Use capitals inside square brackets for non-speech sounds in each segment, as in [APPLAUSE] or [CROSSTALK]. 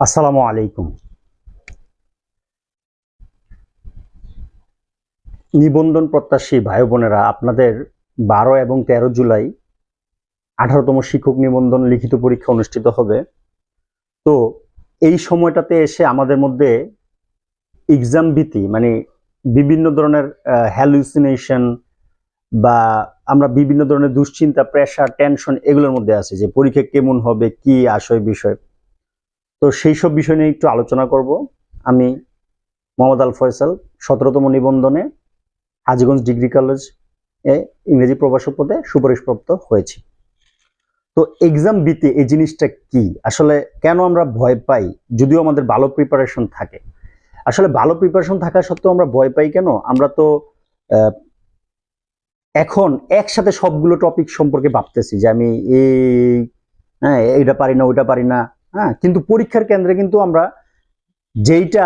আসসালামু আলাইকুম। নিবন্ধন প্রত্যাশী ভাই বোনেরা, আপনাদের বারো এবং তেরো জুলাই আঠারোতম শিক্ষক নিবন্ধন লিখিত পরীক্ষা অনুষ্ঠিত হবে। তো এই সময়টাতে এসে আমাদের মধ্যে এক্সাম ভীতি মানে বিভিন্ন ধরনের হ্যালুসিনেশন বা আমরা বিভিন্ন ধরনের দুশ্চিন্তা প্রেশার টেনশন এগুলোর মধ্যে আছি যে পরীক্ষা কেমন হবে, কি আশয় বিষয় তো সেই সব বিষয় নিয়ে একটু আলোচনা করব। আমি মোহাম্মদ আল ফয়সাল, সতেরোতম নিবন্ধনে হাজিগঞ্জ ডিগ্রি কলেজ এ ইংরেজি প্রভাষক পদে সুপারিশপ্রাপ্ত হয়েছি। তো এক্সাম বিতে এই জিনিসটা কি? আসলে কেন আমরা ভয় পাই? যদিও আমাদের ভালো প্রিপারেশন থাকে। আসলে ভালো প্রিপারেশন থাকা সত্ত্বেও আমরা ভয় পাই কেন? আমরা তো এখন একসাথে সবগুলো টপিক সম্পর্কে ভাবতেছি যে আমি এই হ্যাঁ এইটা পারি না, ওইটা পারি না। হ্যাঁ কিন্তু পরীক্ষার কেন্দ্রে কিন্তু আমরা যেইটা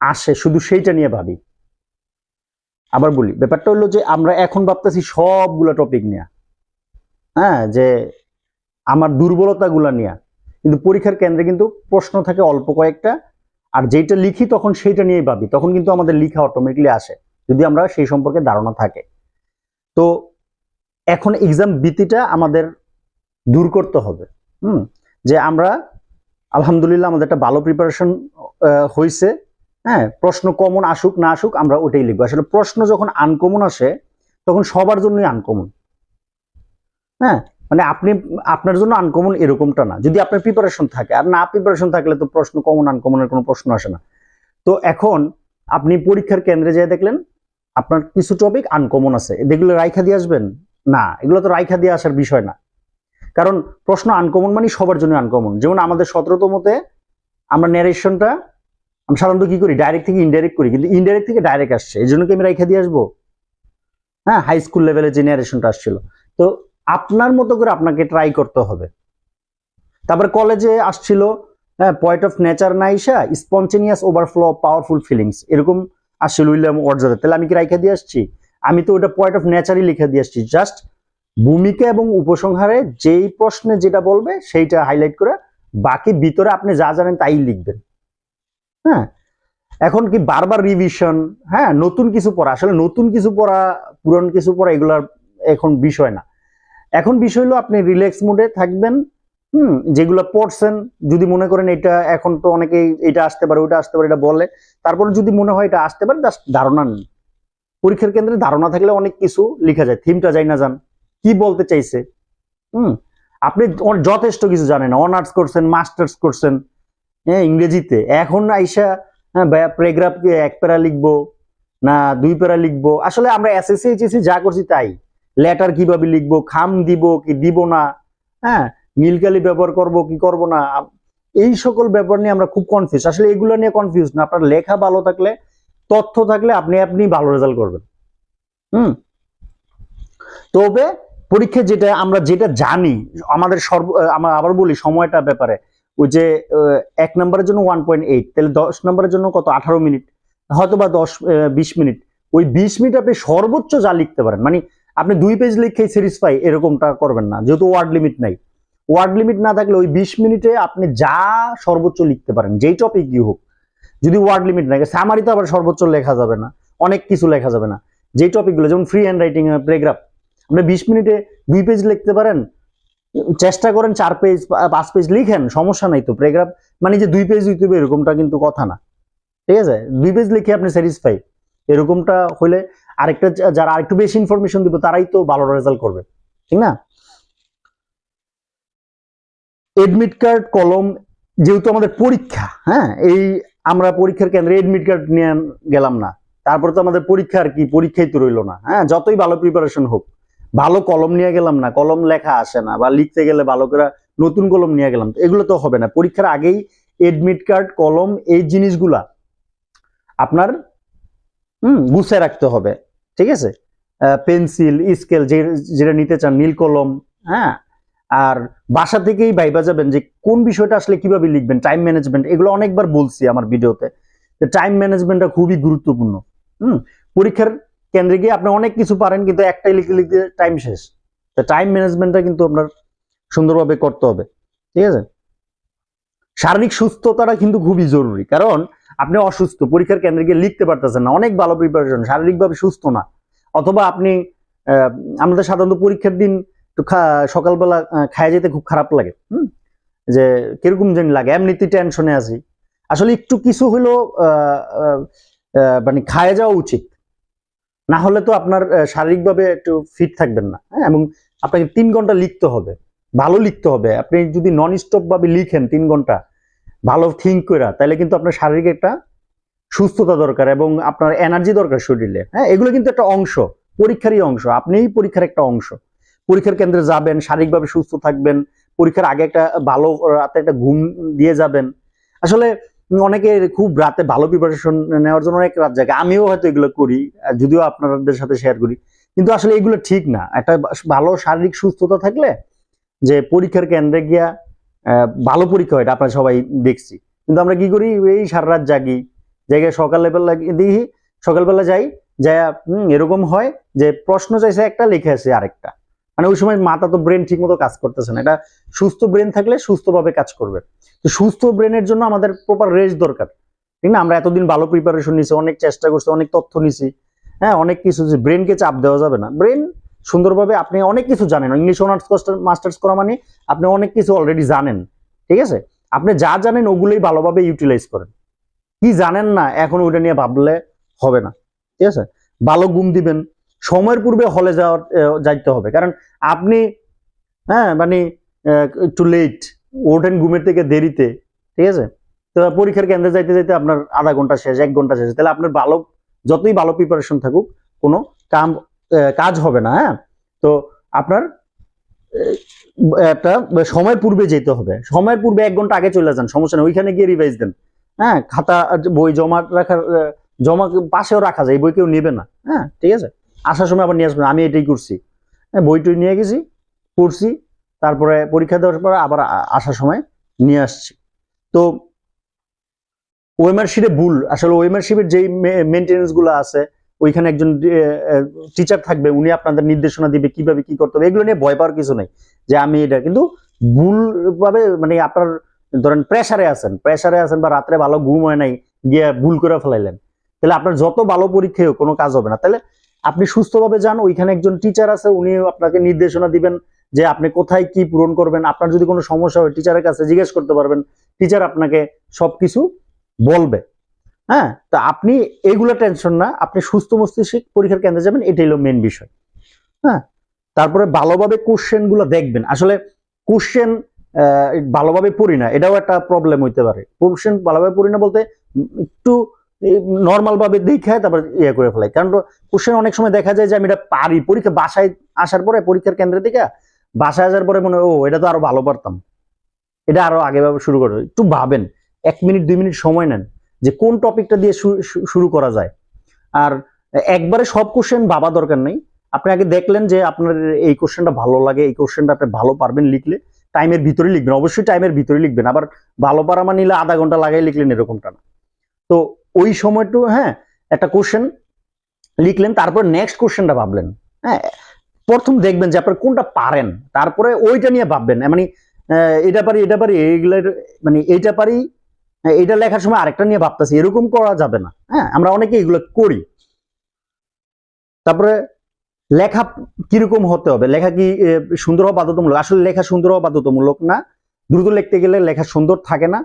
আসে, শুধু সেইটা নিয়ে ভাবি। আবার বলি, ব্যাপারটা হলো যে আমরা এখন ভাবতেছি সবগুলো টপিক নিয়ে। হ্যাঁ যে আমার দুর্বলতাগুলা নিয়ে। কিন্তু পরীক্ষার কেন্দ্রে কিন্তু প্রশ্ন থাকে অল্প কয়েকটা, আর যেইটা লিখি তখন সেইটা নিয়েই ভাবি। তখন কিন্তু আমাদের লিখা অটোমেটিকলি আসে, যদি আমরা সেই সম্পর্কে ধারণা থাকে। তো এখন এক্সাম ভীতিটা আমাদের দূর করতে হবে। হুম, যে আমরা আলহামদুলিল্লাহ আমাদের একটা ভালো প্রিপারেশন হয়েছে হ্যাঁ প্রশ্ন কমন আসুক, না আসুক, আমরা ওটাই লিখব। আসলে প্রশ্ন যখন আনকমন আসে, তখন সবার জন্যই আনকমন হ্যাঁ মানে আপনি, আপনার জন্য আনকমন এরকমটা না। যদি আপনার প্রিপারেশন থাকে, আর না প্রিপারেশন থাকলে তো প্রশ্ন কমন আনকমনের কোনো প্রশ্ন আসে না। তো এখন আপনি পরীক্ষার কেন্দ্রে যেয়ে দেখলেন, আপনার কিছু টপিক আনকমন আছে। এগুলো রাইখা দিয়ে আসবেন? না, এগুলো তো রাইখা দিয়ে আসার বিষয় না। কারণ প্রশ্ন আনকমন মানে সবার জন্য আনকমন যেমন আমাদের সতেরোতমতে আমরা ন্যারেশনটা আমি সাধারণত কি করি? ডাইরেক্ট থেকে ইনডাইরেক্ট করি, কিন্তু ইনডাইরেক্ট থেকে ডাইরেক্ট আসছে। এই জন্য কি আমি রেখে দিয়ে আসব? হ্যাঁ হাই স্কুল লেভেলে যে ন্যারেশনটা আসছিল। তো আপনার মতো করে আপনাকে ট্রাই করতে হবে। তারপর কলেজে আসছিল হ্যাঁ পয়েন্ট অফ নেচার নাইসা স্পঞ্চেনিয়াস ওভারফ্লো পাওয়ারফুল ফিলিংস এরকম আসছিল উইলিয়াম ওয়ার্ডজারের তাহলে আমি কি রাইখা দিয়ে আসছি? আমি তো ওটা পয়েন্ট অফ নেচারই লিখে দিয়ে আসছি। জাস্ট ভূমিকা এবং উপসংহারে যেই প্রশ্নে যেটা বলবে সেইটা হাইলাইট করে বাকি ভিতরে আপনি যা জানেন তাই লিখবেন। হ্যাঁ? এখন কি বারবার রিভিশন হ্যাঁ নতুন কিছু পড়া। আসলে নতুন কিছু পড়া, পুরান কিছু পড়া এগুলার এখন বিষয় না। এখন বিষয় হলো আপনি রিল্যাক্স মুডে থাকবেন, হুম? যেগুলো পড়ছেন, যদি মনে করেন এটা এখন তো অনেকেই এটা আসতে পারে ওটা আসতে পারে, এটা বলে। তারপরে যদি মনে হয় এটা আসতে পারে জাস্ট ধারণা নেই পরীক্ষার কেন্দ্রে ধারণা থাকলে অনেক কিছু লেখা যায়। থিমটা যাই না যান। কি বলতে চাইছে? হুম? আপনি যথেষ্ট কিছু জানেন। অনার্স করছেন, মাস্টার্স করছেন হ্যাঁ ইংরেজিতে। এখন আইসা হ্যাঁ প্যারাগ্রাফ এক প্যারা লিখব, না, দুই প্যারা লিখব। আসলে আমরা এসএসসি এইচএসসি যা করছি তাই। লেটার কীভাবে লিখব, খাম দিব কি দিব না হ্যাঁ নীলকালি ব্যবহার করব কি করব না এই সকল ব্যাপার নিয়ে আমরা খুব কনফিউজ আসলে এগুলো নিয়ে কনফিউজ না। আপনার লেখা ভালো থাকলে, তথ্য থাকলে আপনি আপনি ভালো রেজাল্ট করবেন। হুম? তবে পরীক্ষা যেটা আমরা যেটা জানি, আমাদের সর্ব আমরা আবার বলি সময়টা ব্যাপারে, ওই যে এক নম্বরের জন্য ওয়ান পয়েন্ট এইট তাহলে দশ নম্বরের জন্য কত? আঠারো মিনিট। হয়তো বা দশ বিশ মিনিট। ওই বিশ মিনিট আপনি সর্বোচ্চ যা লিখতে পারেন মানে আপনি দুই পেজ লিখে পাই এরকমটা করবেন না, যেহেতু ওয়ার্ড লিমিট নাই। ওয়ার্ড লিমিট না থাকলে ওই বিশ মিনিটে আপনি যা সর্বোচ্চ লিখতে পারেন, যেই টপিক কি হোক, যদি ওয়ার্ড লিমিট নাই সামারি তো আবার সর্বোচ্চ লেখা যাবে না, অনেক কিছু লেখা যাবে না। যেই টপিকগুলো যেমন ফ্রি হ্যান্ড রাইটিং প্যারাগ্রাফ আপনি বিশ মিনিটে দুই পেজ লিখতে পারেন। চেষ্টা করেন চার পেজ পাঁচ পেজ লিখেন, সমস্যা নাই তো। প্যারাগ্রাফ মানে যে দুই পেজ দিতে হবে, এরকমটা কিন্তু কথা না। ঠিক আছে? দুই পেজ লিখে আপনি স্যাটিসফাই এরকমটা হলে আরেকটা যারা আরেকটু বেশি ইনফরমেশন দিব, তারাই তো ভালো রেজাল্ট করবে। ঠিক না? এডমিট কার্ড কলম যেহেতু আমাদের পরীক্ষা হ্যাঁ? এই আমরা পরীক্ষার কেন্দ্রে এডমিট কার্ড নিয়ে গেলাম না। তারপর তো আমাদের পরীক্ষা আর কি, পরীক্ষাই তো রইল না হ্যাঁ? যতই ভালো প্রিপারেশন হোক। ভালো কলম নিয়ে গেলাম না, কলম লেখা আসে না বা লিখতে গেলে ভালো করে নতুন কলম নিয়ে গেলাম। এগুলো তো হবে না। পরীক্ষার আগেই এডমিট কার্ড কলম এই জিনিসগুলা আপনার, হুম, গুছিয়ে রাখতে হবে। ঠিক আছে? পেন্সিল স্কেল যেটা নিতে চান, নীল কলম হ্যাঁ? আর বাসা থেকেই ভাইবা যাবেন যে কোন বিষয়টা আসলে কীভাবে লিখবেন টাইম ম্যানেজমেন্ট এগুলো অনেকবার বলছি আমার ভিডিওতে টাইম ম্যানেজমেন্টটা খুবই গুরুত্বপূর্ণ। হুম? পরীক্ষার কেন্দ্রে গিয়ে আপনি অনেক কিছু পারেন কিন্তু একটাই লিখতে লিখতে টাইম শেষ। তা টাইম ম্যানেজমেন্টটা কিন্তু আপনার সুন্দরভাবে করতে হবে। ঠিক আছে? শারীরিক সুস্থতাটা কিন্তু খুবই জরুরি কারণ আপনি অসুস্থ পরীক্ষার কেন্দ্রে গিয়ে লিখতে পারতেছেন না। অনেক ভালো প্রিপারেশন শারীরিকভাবে সুস্থ না। অথবা আপনি আমাদের সাধারণত পরীক্ষার দিন একটু সকালবেলা খায় যেতে খুব খারাপ লাগে হুম? যে কীরকম জানি লাগে এমনিতে টেনশনে আছি। আসলে একটু কিছু আহ, মানে খায় যাওয়া উচিত। না হলে তো আপনার শারীরিকভাবে একটু ফিট থাকবেন না হ্যাঁ? এবং আপনাকে তিন ঘণ্টা লিখতে হবে, ভালো লিখতে হবে। আপনি যদি নন স্টপ ভাবে লিখেন তিন ঘণ্টা, ভালো থিঙ্ক করে তাহলে কিন্তু আপনার শারীরিক একটা সুস্থতা দরকার এবং আপনার এনার্জি দরকার শরীরে হ্যাঁ? এগুলো কিন্তু একটা অংশ, পরীক্ষারই অংশ, আপনিই পরীক্ষার একটা অংশ। পরীক্ষার কেন্দ্রে যাবেন, শারীরিকভাবে সুস্থ থাকবেন, পরীক্ষার আগে একটা ভালো রাতে একটা ঘুম দিয়ে যাবেন। আসলে অনেকে খুব রাতে ভালো প্রিপারেশন নেওয়ার জন্য অনেক রাত জাগে। আমিও হয়তো এগুলো করি যদিও আপনাদের সাথে শেয়ার করি। কিন্তু আসলে এগুলো ঠিক না। একটা ভালো শারীরিক সুস্থতা থাকলে যে পরীক্ষার কেন্দ্রে গিয়া ভালো পরীক্ষা হয়, এটা আপনারা সবাই দেখছি। কিন্তু আমরা কি করি? এই সারা রাত জাগি। জায়গায় সকালবেলা দেখি সকালবেলা যাই যাই এরকম হয় যে প্রশ্ন চাইছে একটা, লিখে আছে আরেকটা। মানে ওই সময় মাথা তো ব্রেন ঠিক মতো কাজ করতেছে না। এটা সুস্থ ব্রেন থাকলে সুস্থভাবে কাজ করবে। তো সুস্থ ব্রেনের জন্য আমাদের প্রপার রেস্ট দরকার। ঠিক না? আমরা এতদিন ভালো প্রিপারেশন নিছি, অনেক চেষ্টা করছি, অনেক তথ্য নিছি। হ্যাঁ অনেক কিছু ব্রেনকে চাপ দেওয়া যাবে না। ব্রেন সুন্দরভাবে আপনি অনেক কিছু জানেন। ইংলিশ অনার্স মাস্টার্স করা মানে আপনি অনেক কিছু অলরেডি জানেন। ঠিক আছে? আপনি যা জানেন ওগুলোই ভালোভাবে ইউটিলাইজ করেন। কি জানেন না, এখন ওইটা নিয়ে ভাবলে হবে না। ঠিক আছে? ভালো ঘুম দিবেন সময়ের পূর্বে হলে যাওয়ার যাইতে হবে। কারণ আপনি হ্যাঁ মানে একটু লেট ওঠেন ঘুমের থেকে দেরিতে, ঠিক আছে? তো পরীক্ষার কেন্দ্রে যাইতে যাইতে আপনার আধা ঘণ্টা শেষ, এক ঘণ্টা শেষ। তাহলে আপনার ভালো, যতই ভালো প্রিপারেশন থাকুক, কোনো কাম কাজ হবে না হ্যাঁ? তো আপনার একটা সময়ের পূর্বে যেতে হবে। সময়ের পূর্বে এক ঘণ্টা আগে চলে যান, সমস্যা নেই, ওইখানে গিয়ে রিভাইজ দেন। হ্যাঁ খাতা, বই জমা রাখার জমা পাশেও রাখা যায় বই কেউ নেবে না হ্যাঁ? ঠিক আছে? আসার সময় আবার নিয়ে আসবেন। আমি এটাই করছি। বইটই নিয়ে গেছি, পড়ছি, তারপরে পরীক্ষা দেওয়ার পর আবার আসার সময় নিয়ে আসছি। তো ওয়েমারশিপে ভুল। আসলে ওয়েমারশিপের যেই মেনটেন্সগুলো আছে, ওইখানে একজন টিচার থাকবে, উনি আপনাদের নির্দেশনা দিবে, কীভাবে কি করতে হবে, এগুলো নিয়ে ভয় পাওয়ার কিছু নেই যে আমি এটা, কিন্তু ভুল ভাবে মানে আপনার, ধরেন প্রেসারে আছেন প্রেসারে আছেন বা রাত্রে ভালো ঘুম হয় নাই, গিয়ে ভুল করে ফেলাইলেন, তাহলে আপনার যত ভালো পরীক্ষা হোক, কোনো কাজ হবে না। তাহলে আপনি সুস্থভাবে যান, ওইখানে একজন টিচার আছে, উনি আপনাকে নির্দেশনা দিবেন যে আপনি কোথায় কি পূরণ করবেন। আপনার যদি কোনো সমস্যা হয় টিচারের কাছে জিজ্ঞেস করতে পারবেন টিচার আপনাকে সবকিছু বলবে। হ্যাঁ? তা আপনি এইগুলো টেনশন না, আপনি সুস্থ মস্তিষ্ক পরীক্ষার কেন্দ্রে যাবেন, এটাই হলো মেন বিষয়। হ্যাঁ? তারপরে ভালোভাবে কোশ্চেনগুলো দেখবেন। আসলে কোশ্চেন ভালোভাবে পড়ি না, এটাও একটা প্রবলেম হইতে পারে। কোশ্চেন ভালোভাবে পড়ি না বলতে একটু নর্মাল ভাবে দেখে তারপর ইয়ে করে ফেলাই কারণ কোশ্চেন অনেক সময় দেখা যায় যে আমি এটা পারি। পরীক্ষা বাসায় আসার পরে, পরীক্ষার কেন্দ্রে থেকে বাসায় আসার পরে মনে ও এটা তো আরও ভালো পারতাম। এটা আরও আগে ভাবে শুরু করে একটু ভাবেন। এক মিনিট, দুই মিনিট সময় নেন যে কোন টপিকটা দিয়ে শুরু করা যায়। আর একবারে সব কোশ্চেন ভাবা দরকার নেই। আপনি আগে দেখলেন যে আপনার এই কোশ্চেনটা ভালো লাগে, এই কোশ্চেনটা আপনি ভালো পারবেন লিখলে। টাইমের ভিতরে লিখবেন। অবশ্যই টাইমের ভিতরে লিখবেন। আবার ভালো পারা মানে নিলে আধা ঘণ্টা লাগাই লিখলেন এরকমটা না। তো ওই সময়টু হ্যাঁ একটা কোশ্চেন লিখলেন, তারপর নেক্সট কোশ্চেনটা ভাবলেন। হ্যাঁ প্রথম দেখবেন যে আপনার কোনটা পারেন, তারপরে ওইটা নিয়ে ভাববেন। মানে এটা পারি এটা পারি, এইগুলোর মানে এইটা পারি এইটা লেখার সময় আরেকটা নিয়ে ভাবতেছি, এরকম করা যাবে না। হ্যাঁ আমরা অনেকে এগুলো করি। তারপরে লেখা কীরকম হতে হবে? লেখা কি সুন্দর হওয়া বাধ্যতামূলক? আসলে লেখা সুন্দর হওয়া বাধ্যতামূলক না। দ্রুত লিখতে গেলে লেখা সুন্দর থাকে না।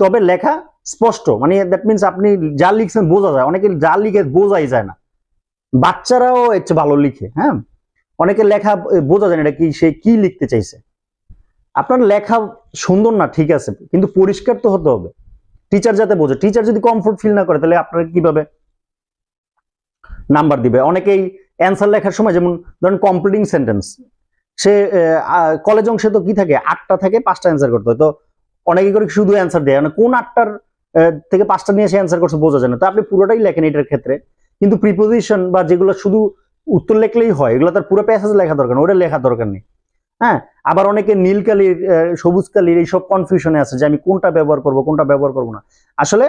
তবে লেখা স্পষ্ট। মানে দ্যাট মিনস আপনি যা লিখছেন বোঝা যায়। অনেকে যা লিখে বোঝাই যায় না। বাচ্চারাও চেয়ে ভালো লিখে হ্যাঁ? অনেকে লেখা বোঝা যায় না এটা কি, সে কি লিখতে চাইছে। আপনার লেখা সুন্দর না, ঠিক আছে, কিন্তু পরিষ্কার তো হতে হবে। টিচার যাতে বোঝে। টিচার যদি কমফোর্ট ফিল না করে, তাহলে আপনার কীভাবে নাম্বার দিবে? অনেকেই অ্যান্সার লেখার সময় যেমন ধরেন কমপ্লিটিং সেন্টেন্স সে কলেজ অংশে তো কি থাকে? আটটা থেকে পাঁচটা অ্যান্সার করতে হয়। তো অনেকে করে শুধু অ্যান্সার দেয়। মানে কোন আটটার থেকে পাঁচটা নিয়ে সে অ্যান্সার করছে বোঝা যায় না। তো আপনি পুরোটাই লেখেন এটার ক্ষেত্রে। কিন্তু প্রিপোজিশন বা যেগুলো শুধু উত্তর লেখলেই হয় এগুলো তার পুরো প্যাসেজ লেখা দরকার না ওটা লেখা দরকার নেই। হ্যাঁ? আবার অনেকে নীল কালির আহ, সবুজ কালির এইসব কনফিউশনে আছে যে আমি কোনটা ব্যবহার করব কোনটা ব্যবহার করব না। আসলে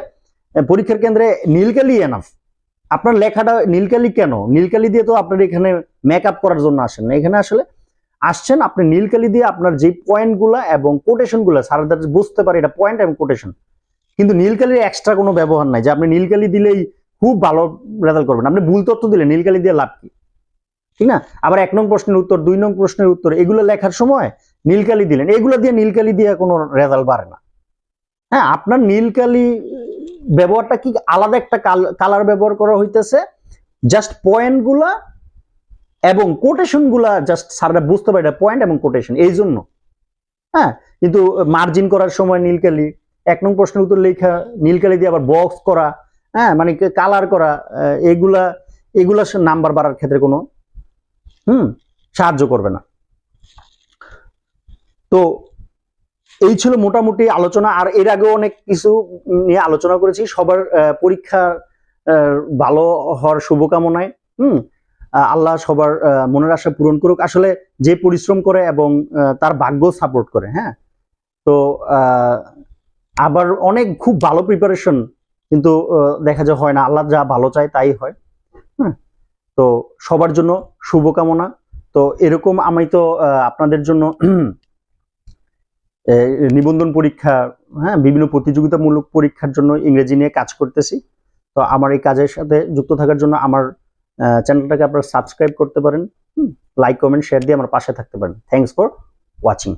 পরীক্ষার কেন্দ্রে নীলকালি এনাফ আপনার লেখাটা নীলকালি কেন? নীলকালি দিয়ে তো আপনার এখানে মেকআপ করার জন্য আসেন না। এখানে আসলে আসছেন, আপনি নীলকালি দিয়ে আপনার যে পয়েন্টগুলা এবং কোটেশনগুলো সারাদার বুঝতে পারে এটা পয়েন্ট এবং কোটেশন কিন্তু নীলকালির এক্সট্রা কোনো ব্যবহার নাই। যে আপনি নীলকালি দিলেই খুব ভালো রেজাল্ট করবেন। আপনি ভুল তথ্য দিলে নীলকালি দিয়ে লাভ কি? ঠিক না? আবার এক নং প্রশ্নের উত্তর, দুই নং প্রশ্নের উত্তর, এগুলো লেখার সময় নীলকালি দিলেন। এগুলো দিয়ে নীলকালি দিয়ে কোনো রেজাল্ট বাড়ে না। হ্যাঁ আপনার নীলকালি ব্যবহারটা কি আলাদা একটা কালার ব্যবহার করা হইতেছে? জাস্ট পয়েন্টগুলা এবং কোটেশনগুলা জাস্ট স্যাররা বুঝতে পারে পয়েন্ট এবং কোটেশন এই জন্য। হ্যাঁ কিন্তু মার্জিন করার সময় নীলকালি এক নং প্রশ্নের উত্তর লেখা নীলকালি দিয়ে আবার বক্স করা হ্যাঁ মানে কালার করা এগুলা এগুলা নাম্বার বাড়ার ক্ষেত্রে কোনো, হুম, সাহায্য করবে না। তো এই ছিল মোটামুটি আলোচনা, আর এর আগেও অনেক কিছু নিয়ে আলোচনা করেছি। সবার পরীক্ষা ভালো হওয়ার শুভকামনায়, হুম আল্লাহ সবার মনের আশা পূরণ করুক। আসলে যে পরিশ্রম করে এবং তার ভাগ্য সাপোর্ট করে হ্যাঁ? তো আবার অনেক খুব ভালো প্রিপারেশন কিন্তু দেখা যায় হয় না। আল্লাহ যা ভালো চায় তাই হয় হ্যাঁ? তো, সবার জন্য শুভকামনা। তো, এরকম আমি তো আপনাদের জন্য [CLEARS THROAT] নিবন্ধন পরীক্ষা হ্যাঁ? বিভিন্ন প্রতিযোগিতামূলক পরীক্ষার জন্য ইংরেজি নিয়ে কাজ করতেছি। তো, আমার এই কাজের সাথে যুক্ত থাকার জন্য আমার চ্যানেলটাকে আপনারা সাবস্ক্রাইব করতে পারেন লাইক কমেন্ট শেয়ার দিয়ে আমার পাশে থাকতে পারেন। Thanks for watching